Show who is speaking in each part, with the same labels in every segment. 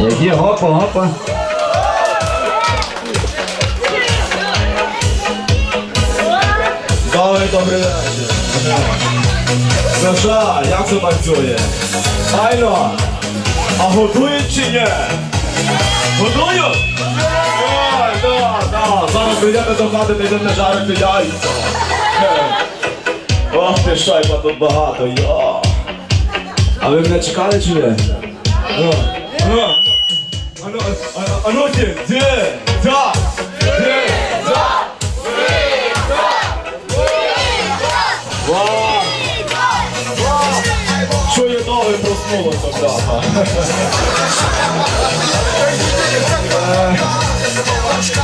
Speaker 1: Які гопа, гопа.
Speaker 2: Добрий, добрий вечір. Саша, як це працює? Айно, а готують чи ні? Готують? Ой, да, да. Зараз прийдете до хати, підете жарити яйця. Ох ти шайба тут багато, йо. А ви мене чекали чи ні? Ну, ну. Ану, а- ану, ти, ти, да! Що я довго проснулося, бляха. Е,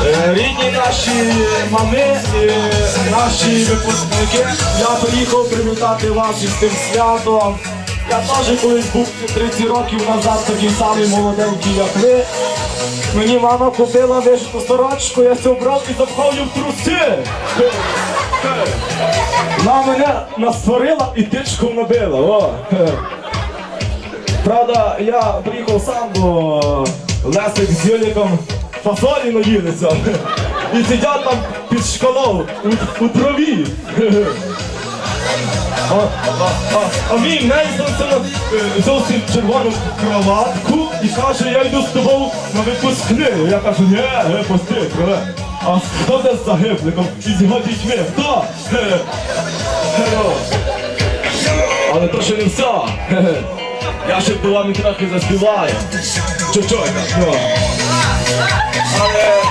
Speaker 2: е, Рідні наші мами, і наші випускники. Я приїхав привітати вас із тим святом. Я теж колись був 30 років назад такий самий молоденький, як ви. Мені мама купила вишиту сорочку, я цю брав і запхав її в труси. Вона мене насварила і тичком набила. О. Правда, я приїхав сам, бо Лесик з Юліком фасолі наїлися. І сидять там під школою у, у траві. А, а, а, мій Нельсон на е, зовсім червону кроватку і каже, я йду з тобою на випускний. Я кажу, ні, е, пусти. А хто де з загибликом? І його дітьми? Хто? Але то ще не все. Я ще до вами трохи заспіваю. Чуть-чуть. Але,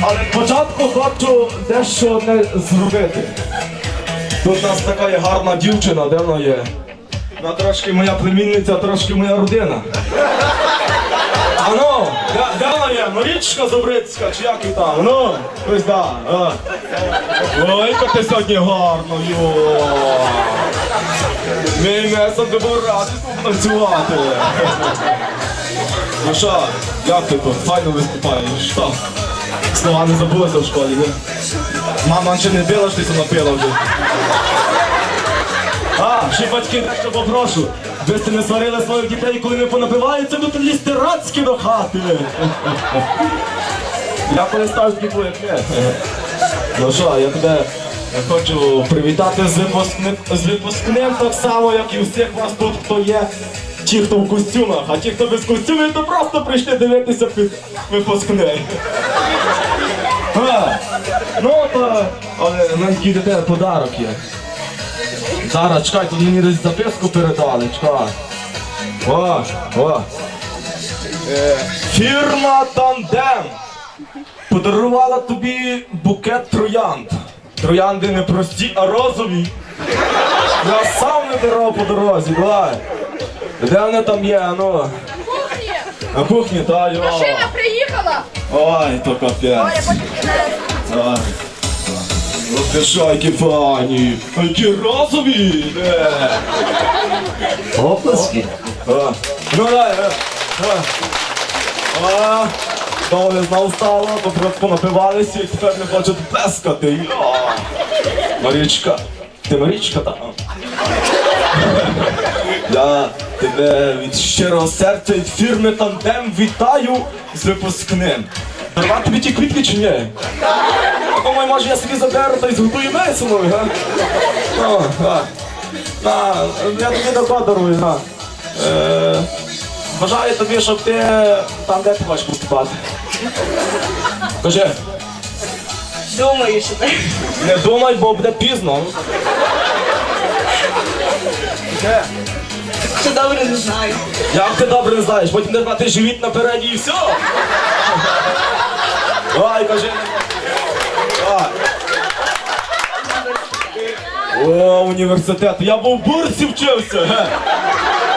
Speaker 2: але спочатку хочу дещо не зробити. Тут у нас така гарна дівчина, де вона є? Вона трошки моя племінниця, трошки моя родина. Ану, де, вона є? Марічка Зубрицька, чи як її там? Ну, ось да. Ой, яка ти сьогодні гарно, йо. Мій месо ти був радий тут танцювати. Ну що, як ти тут? Файно виступаєш. Що? Слова не забулися в школі, не? Мама ще не била, що ти це напила вже. А, ще батьки, що попрошу. Ви сте не сварили своїх дітей, коли не понапиваються, будуть лізти рацьки до хати. Я перестав не. Ну що, я тебе хочу привітати з випускним так само, як і всіх вас тут, хто є. Ті, хто в костюмах, а ті, хто без костюмів, то просто прийшли дивитися під випускний. Ну то, але в нас дітей подарок є. Зараз, чекай, тут мені десь записку передали, чекай. О, о. Е, фірма Тандем подарувала тобі букет троянд. Троянди не прості, а розові. Я сам не дарував по дорозі, давай. Де вони там є, ну? На кухні, та йо.
Speaker 3: Машина приїхала!
Speaker 2: Ой, то
Speaker 3: Ой, я
Speaker 2: капець. Ну ти що, які фані? Які розові! Е.
Speaker 1: Оплески.
Speaker 2: А, Ну дай, е. А. А, не знав стало, то просто понапивалися і тепер не хочуть плескати. Йо. Марічка. Ти Марічка там? Я тебе від щирого серця від фірми Тандем вітаю з випускним. Дарувати тобі ті квітки чи ні? Думаю, може я собі заберу та й зготую меселою, га? Ну, га. На, я тобі тако дарую, на. Е, бажаю тобі, щоб ти там, де ти хочеш поступати. Кажи,
Speaker 3: Думаю, що ти.
Speaker 2: не думай, бо буде пізно. Де?
Speaker 3: Це добре не знаю.
Speaker 2: Як ти добре не знаєш, потім не мати живіт напереді і все. Давай, кажи. О, університет. Я був в бурсі вчився. ге.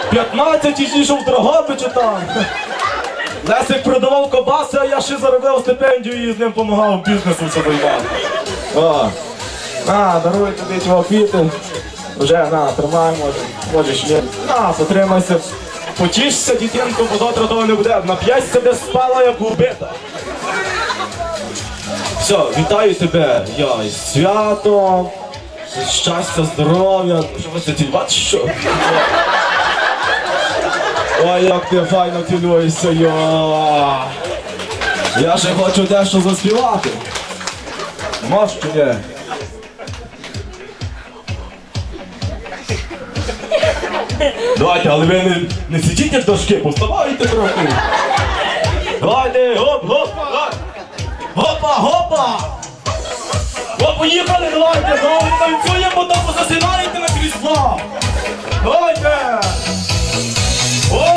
Speaker 2: 15 і йшов в Дрогобичу там. Лесик продавав кобаси, а я ще заробив стипендію і з ним допомагав займати. О. На, даруй тобі цього квіти. Вже на, тримай, може, можеш є. На, потримайся. Потішся, дитинко, бо завтра того не буде. Нап'ясся, де спала, як убита. Все, вітаю тебе, я із святом, щастя, здоров'я. Що ви це цілувати, що? Ой, як ти файно цілуєшся, йо. Я ще хочу дещо заспівати. Можеш чи ні? Давайте, але ви не, не сидіть як дошки, поставайте трохи. Давайте, гоп, гоп, гоп. Гопа, гопа! О, поїхали, давайте, давайте танцюємо, там позасинаєте на крізь!